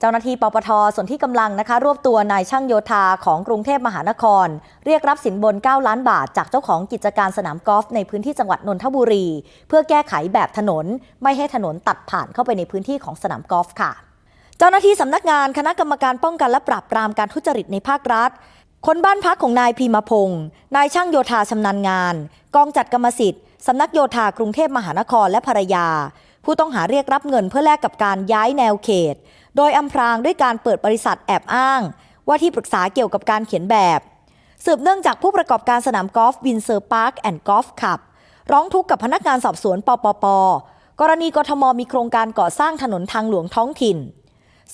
เจ้าหน้าที่ปปทส่วนที่กำลังนะคะ รวบตัวนายช่างโยธาของกรุงเทพมหานคร เรียกรับสินบน 9 ล้านบาท จากเจ้าของกิจการสนามกอล์ฟในพื้นที่จังหวัดนนทบุรี เพื่อแก้ไขแบบถนน ไม่ให้ถนนตัดผ่านเข้าไปในพื้นที่ของสนามกอล์ฟค่ะ เจ้าหน้าที่สำนักงานคณะกรรมการป้องกันและปราบปรามการทุจริตในภาครัฐคนบ้านพักของนายพีมพงศ์นายช่างโยธาชำนาญงาน กองจัดกรรมสิทธิ์สำนักโยธากรุงเทพมหานครและภรรยา ผู้ต้องหาเรียกรับเงินเพื่อแลกกับการย้ายแนวเขต โดยอำพรางด้วยการเปิดบริษัทแอบอ้าง ว่าที่ปรึกษาเกี่ยวกับการเขียนแบบ สืบเนื่องจากผู้ประกอบการสนามกอล์ฟวินเซอร์พาร์คแอนด์กอล์ฟคลับ ร้องทุกข์กับพนักงานสอบสวนปปป กรณีกทมมีโครงการก่อสร้างถนนทางหลวงท้องถิ่น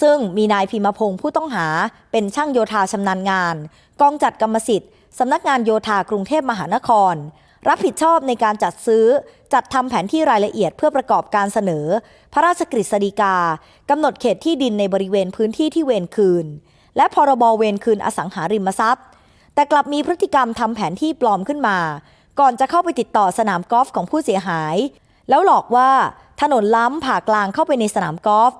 ซึ่งมีนายพิมพงศ์ผู้ต้องหาเป็นช่างโยธาชำนาญงาน กองจัดกรรมสิทธิ์สำนักงานโยธากรุงเทพมหานคร รับผิดชอบในการจัดซื้อ จัดทำแผนที่รายละเอียดเพื่อประกอบการเสนอ พระราชกฤษฎีกากำหนดเขตที่ดินในบริเวณพื้นที่ที่เวรคืน และพรบเวรคืนอสังหาริมทรัพย์ แต่กลับมีพฤติกรรมทำแผนที่ปลอมขึ้นมา ก่อนจะเข้าไปติดต่อสนามกอล์ฟของผู้เสียหาย แล้วหลอกว่าถนนล้ำผ่ากลางเข้าไปในสนามกอล์ฟ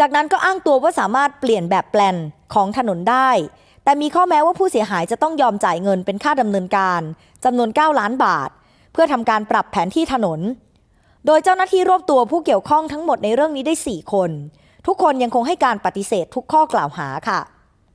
จากนั้นก็อ้างตัวว่าสามารถเปลี่ยนแบบแปลนของถนนได้ แต่มีข้อแม้ว่าผู้เสียหายจะต้องยอมจ่ายเงินเป็นค่าดำเนินการจำนวน 9 ล้านบาท เพื่อทำการปรับแผนที่ถนน โดยเจ้าหน้าที่รวบตัวผู้เกี่ยวข้องทั้งหมดในเรื่องนี้ได้ 4 คน ทุกคนยังคงให้การปฏิเสธทุกข้อกล่าวหาค่ะ